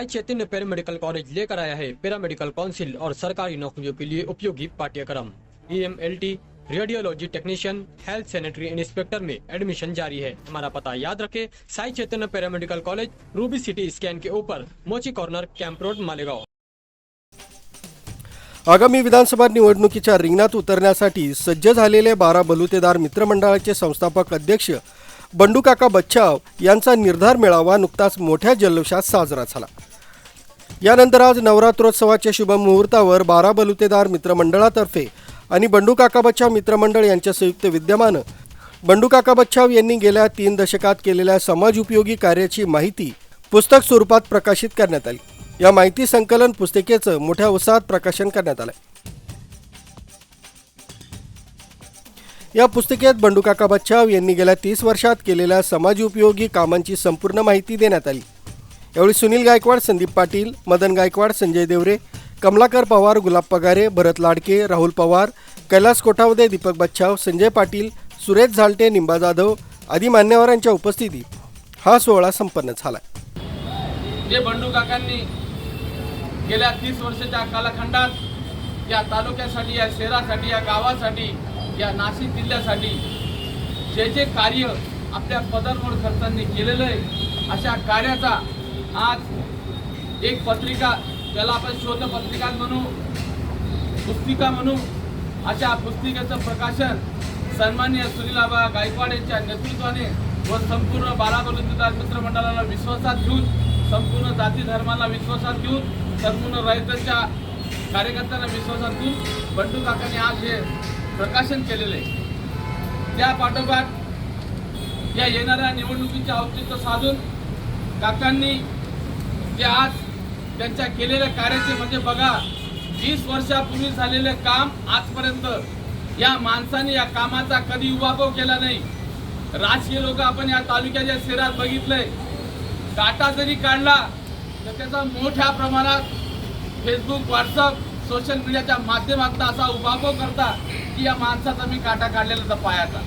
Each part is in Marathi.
साई चैतन्य पैरामेडिकल कॉलेज लेकर आया है। पैरामेडिकल काउंसिल और सरकारी नौकरियों के लिए उपयोगी पाठ्यक्रम। E M L T radiology technician health sanitary inspector में एडमिशन जारी है। हमारा पता याद रखें Sai Chaitanya paramedical college Ruby city scan के ऊपर मोची कॉर्नर कैंप रोड मालेगांव। आगामी विधानसभा निवडणुकीच्या रिंगणात उतरण्यासाठी सज्ज झालेले बारा बलुतेदार मित्रमंडळाचे संस्थापक अध्यक्ष बंडूकाका बच्छाव यांचा निर्धार मेळावा नुकताच मोठ्या जल्लोषात साजरा झाला. यानंतर आज नवरात्रोत्सवाच्या शुभमुहूर्तावर बारा बलुतेदार मित्रमंडळातर्फे आणि बंडूकाका बच्छाव मित्रमंडळ यांच्या संयुक्त विद्यमानं बंडूकाका बच्छाव यांनी गेल्या तीन दशकात केलेल्या समाजोपयोगी कार्याची माहिती पुस्तक स्वरूपात प्रकाशित करण्यात आली. या माहिती संकलन पुस्तिकेचं मोठ्या उत्साहात प्रकाशन करण्यात आलं या पुस्तिकेत बंडूकाका बच्छाव यांनी गेल्या तीस वर्षात केलेल्या समाजोपयोगी कामांची संपूर्ण माहिती देण्यात आली. यावेळी सुनील गायकवाड संदीप पाटील मदन गायकवाड संजय देवरे कमलाकर पवार गुलाब पगारे भरत लाडके राहुल पवार कैलास कोठावदे दीपक बच्छाव संजय पाटील सुरेश झालटे निंबा जाधव आदी मान्यवरांच्या उपस्थितीत हा सोहळा संपन्न झाला जे बंडू काकांनी गेल्या तीस वर्षाच्या कालखंडात या तालुक्यासाठी या शहरासाठी या गावासाठी या नाशिक जिल्ह्यासाठी जे जे कार्य आपल्या पदांवर खर्चांनी केलेलं आहे अशा कार्याचा आज एक पत्रिका ज्याला आपण शोध पत्रिका म्हणू पुस्तिका म्हणू. अशा पुस्तिकेचं प्रकाशन सन्मान्य सुनीलाबा गायकवाड यांच्या नेतृत्वाने व संपूर्ण बारा बलुतेदार मित्रमंडळाला विश्वासात घेऊन संपूर्ण जाती धर्माला विश्वासात घेऊन संपूर्ण रहितांच्या कार्यकर्त्यांना विश्वासात घेऊन बंडू काकांनी आज हे प्रकाशन केलेलं आहे. त्या पाठोपाठ या येणाऱ्या निवडणुकीचे औचित्य साधून काकांनी जे आज त्यांच्या केलेल्या कार्याचे म्हणजे बघा वीस वर्षापूर्वी झालेले काम आजपर्यंत या माणसाने या कामाचा कधी उभाभव केला नाही. राजकीय लोक आपण या तालुक्याच्या शहरात बघितलंय काटा जरी काढला तर त्याचा मोठ्या प्रमाणात फेसबुक व्हॉट्सअप सोशल मीडियाच्या माध्यमातून असा उभाभव करता की या माणसाचा मी काटा काढलेला तर पायाचा.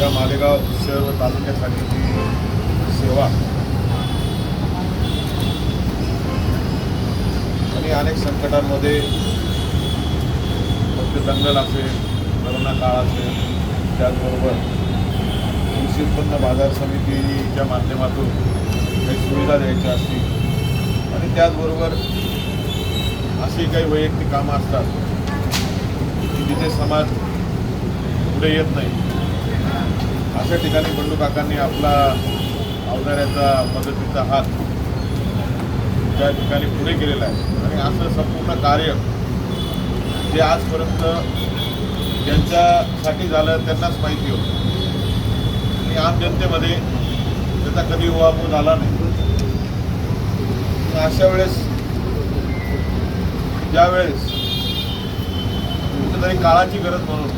या मालेगाव शहर व तालुक्यासाठी सेवा अनेक संकटांमध्ये फक्त दंगल असेल करोना काळ असेल त्याचबरोबर कृषी उत्पन्न बाजार समितीच्या माध्यमातून काही सुविधा द्यायच्या असतील. आणि त्याचबरोबर अशी काही वैयक्तिक कामं असतात की जिथे समाज पुढे येत नाही. अशा ठिकाणी बंडू काकांनी आपला अवजाऱ्याचा मदतीचा हात त्या ठिकाणी पुढे गेलेलं आहे. आणि असं संपूर्ण कार्य जे आजपर्यंत ज्यांच्यासाठी झालं त्यांनाच माहिती होतं. आणि आम जनतेमध्ये त्याचा कधी उहापोह झाला नाही. अशा वेळेस ज्यावेळेस कुठेतरी काळाची गरज म्हणून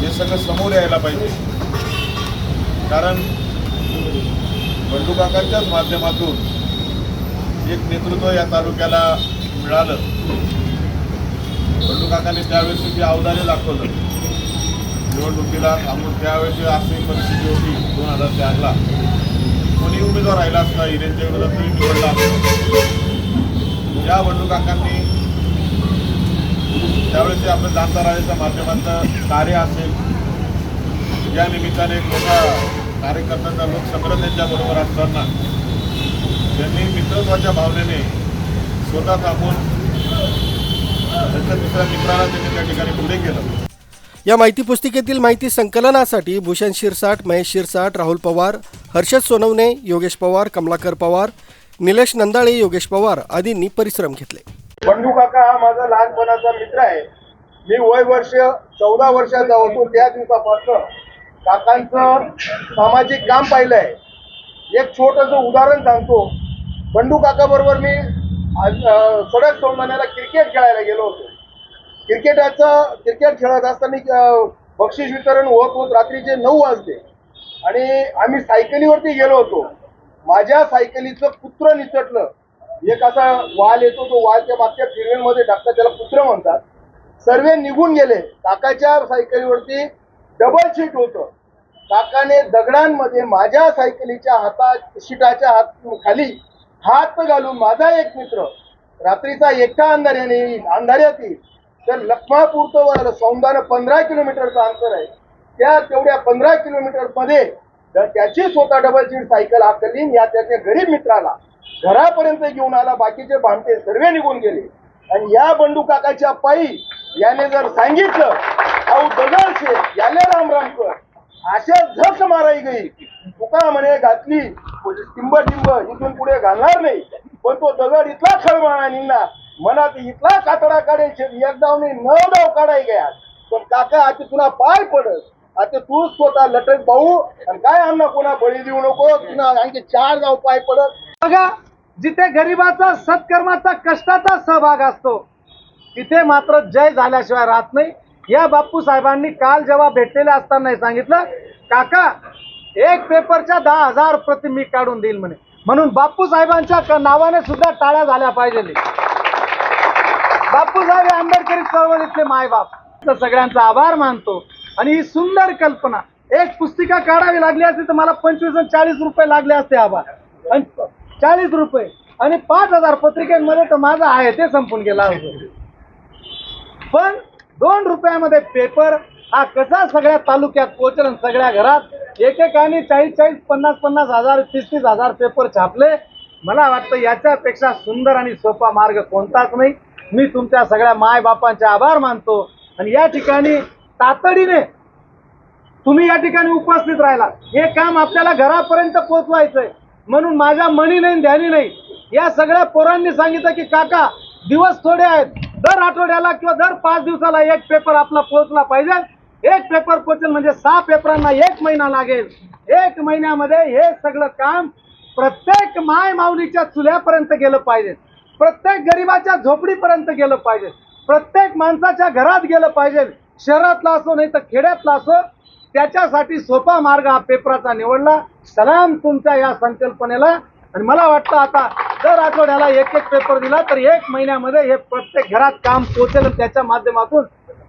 हे सगळं समोर यायला पाहिजे. कारण बंडू काकांच्याच माध्यमातून एक नेतृत्व या तालुक्याला मिळालं. बंडूकाकांनी त्यावेळेस जे अवदाने दाखवलं. निवडणुकीला थांबून त्यावेळेस अशी परिस्थिती होती दोन हजार चारला. कोणी उमेदवार राहिला असता हिरेंच्या विरोधात तरी निवडला या बंडू त्यावेळेस आपलं जाणता राजाच्या माध्यमातून कार्य असेल या निमित्ताने मोठा कार्यकर्त्यांचा लोकसंग्रह त्यांच्याबरोबर असताना त्यांनी मित्रत्वाच्या भावनेने स्वतः थांबून त्यांच्या दुसऱ्या मित्राला त्यांनी त्या ठिकाणी पुढे केलं. या माहिती पुस्तिकेतील माहिती संकलनासाठी भूषण शिरसाट महेश शिरसाट राहुल पवार हर्षद सोनवणे योगेश पवार कमलाकर पवार निलेश नंदाळे योगेश पवार आदींनी परिश्रम घेतले. बंडू काका हा माझा लहानपणाचा मित्र आहे. मी वय वर्ष चौदा वर्षाचा होतो त्या दिवसापासून काकांचं सामाजिक काम पाहिलंय. एक छोटंसं उदाहरण सांगतो. बंडू काका बरोबर मी आज, सडक सोमनाला क्रिकेट खेळायला गेलो होतो. क्रिकेटाचं क्रिकेट खेळत असताना बक्षीस वितरण होत होत रात्रीचे नऊ वाजले. आणि आम्ही सायकलीवरती गेलो होतो. माझ्या सायकलीचं कुत्र निसटलं एक असा वाल येतो तो वालच्या मागच्या फिरवेलमध्ये टाकतात त्याला कुत्र म्हणतात. सर्व निघून गेले. काकाच्या सायकलीवरती डबल शीट होतं. काकाने दगडांमध्ये माझ्या सायकलीच्या हातात शिटाच्या हात खाली हात घालून माझा एक मित्र रात्रीचा एका अंधाऱ्याने येईल अंधाऱ्यात येईल तर लखमापूर तो सौंदानं पंधरा किलोमीटरचं अंतर आहे. त्या तेवढ्या पंधरा किलोमीटरमध्ये त्याची स्वतः डबल सीट सायकल हाकली या त्याच्या गरीब मित्राला घरापर्यंत घेऊन आला. बाकीचे भामटे सर्वे निघून गेले. आणि या बंडू काकाच्या पायी याने जर सांगितलं अहो दगडशे याले राम राम कर. अशा झक माराई गई तुका म्हणे घातली. म्हणजे टिंब टिंब इथून पुढे घालणार नाही. पण तो दगड इथला खळमाळा निघणार. मनात इथला कातडा काढायचे एक नाही नऊ डाव काढाय गया पण काका आता तुला पाय पडत आता तू स्वतः लटक भाऊ. आणि काय आमना कोणा बळी देऊ नको? तुला आणखी चार जाऊ पाय पडत बघा जिथे गरिबाचा सत्कर्माचा कष्टाचा सहभाग असतो तिथे मात्र जय झाल्याशिवाय राहत नाही. या बाप्पू साहेबांनी काल जेव्हा भेटलेले असताना सांगितलं काका एक पेपरच्या दहा हजार प्रति मी काढून देईल म्हणे. म्हणून बापू साहेबांच्या नावाने सुद्धा टाळ्या झाल्या पाहिजे. बापूसाहेब हे आंबेडकरी चळवळीतले मायबाप. तर सगळ्यांचा आभार मानतो. आणि ही सुंदर कल्पना. एक पुस्तिका काढावी लागली असती तर मला पंचवीस आणि चाळीस रुपये लागले असते आभार आणि चाळीस रुपये. आणि पाच हजार पत्रिकेमध्ये तर माझं आहे ते संपून गेला असतो. पण दोन रुपयामध्ये पेपर हा कसा सगळ्या तालुक्यात पोहोचल आणि सगळ्या घरात एकेकाने चाळीस चाळीस पन्नास पन्नास हजार तीस तीस हजार पेपर छापले. मला वाटतं याच्यापेक्षा सुंदर आणि सोपा मार्ग कोणताच नाही. मी तुमच्या सगळ्या माय बापांचे आभार मानतो. आणि या ठिकाणी तातडीने तुम्ही या ठिकाणी उपस्थित राहिला. हे काम आपल्याला घरापर्यंत पोहोचवायचंय. म्हणून माझ्या मनी नाही ध्यानी नाही. या सगळ्या पोरांनी सांगितलं की काका दिवस थोडे आहेत. दर आठवड्याला किंवा दर पाच दिवसाला एक पेपर आपला पोहोचला पाहिजे. एक पेपर पोचल म्हणजे सहा पेपरांना एक महिना लागेल. एक महिन्यामध्ये हे सगळं काम प्रत्येक माय माऊलीच्या चुल्यापर्यंत गेलं पाहिजे. प्रत्येक गरीबाच्या झोपडीपर्यंत गेलं पाहिजे. प्रत्येक माणसाच्या घरात गेलं पाहिजे. शहरातला असो नाही तर खेड्यातला असो त्याच्यासाठी सोपा मार्ग हा पेपराचा निवडला. सलाम तुमच्या या संकल्पनेला. आणि मला वाटतं आता दर आठवड्याला एक एक पेपर दिला तर एक महिन्यामध्ये हे प्रत्येक घरात काम पोचेल त्याच्या माध्यमातून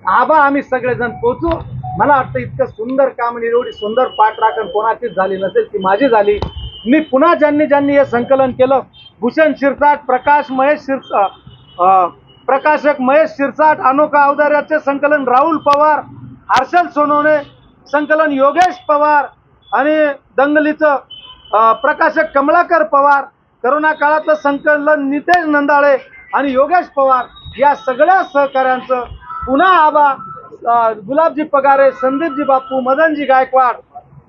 आबा आम्ही सगळेजण पोचू मला वाटतं इतकं सुंदर काम आणि एवढी सुंदर पाठराखण कोणाचीच झाली नसेल ती माझी झाली. मी पुन्हा ज्यांनी ज्यांनी हे संकलन केलं भूषण शिरसाट प्रकाश महेश शिरसा प्रकाशक महेश शिरसाट अनोखा अवतार्याचे संकलन राहुल पवार हर्षल सोनवणे संकलन योगेश पवार आणि दंगलीचं प्रकाशक कमलाकर पवार करोना काळातलं संकलन नितेश नंदाळे आणि योगेश पवार या सगळ्या सहकाऱ्यांचं पुन्हा आबा गुलाबजी पगारे संदीपजी बापू मदनजी गायकवाड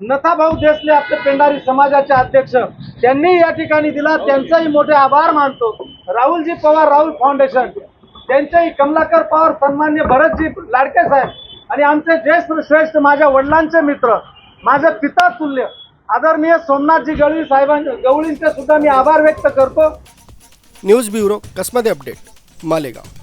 नथाभाऊ देसले आपले पेंडारी समाजाचे अध्यक्ष त्यांनी या ठिकाणी दिला. त्यांचाही मोठे आभार मानतो. राहुलजी पवार राहुल फाउंडेशन. त्यांच्याही कमलाकर पवार सन्मान्य भरतजी लाडके साहेब आणि आमचे ज्येष्ठ श्रेष्ठ माझ्या वडिलांचे मित्र माझे पिता तुल्य आदरणीय सोमनाथजी गवळी साहेबां गवळींचे सुद्धा मी आभार व्यक्त करतो. न्यूज ब्युरो कसमध्ये अपडेट? मालेगाव.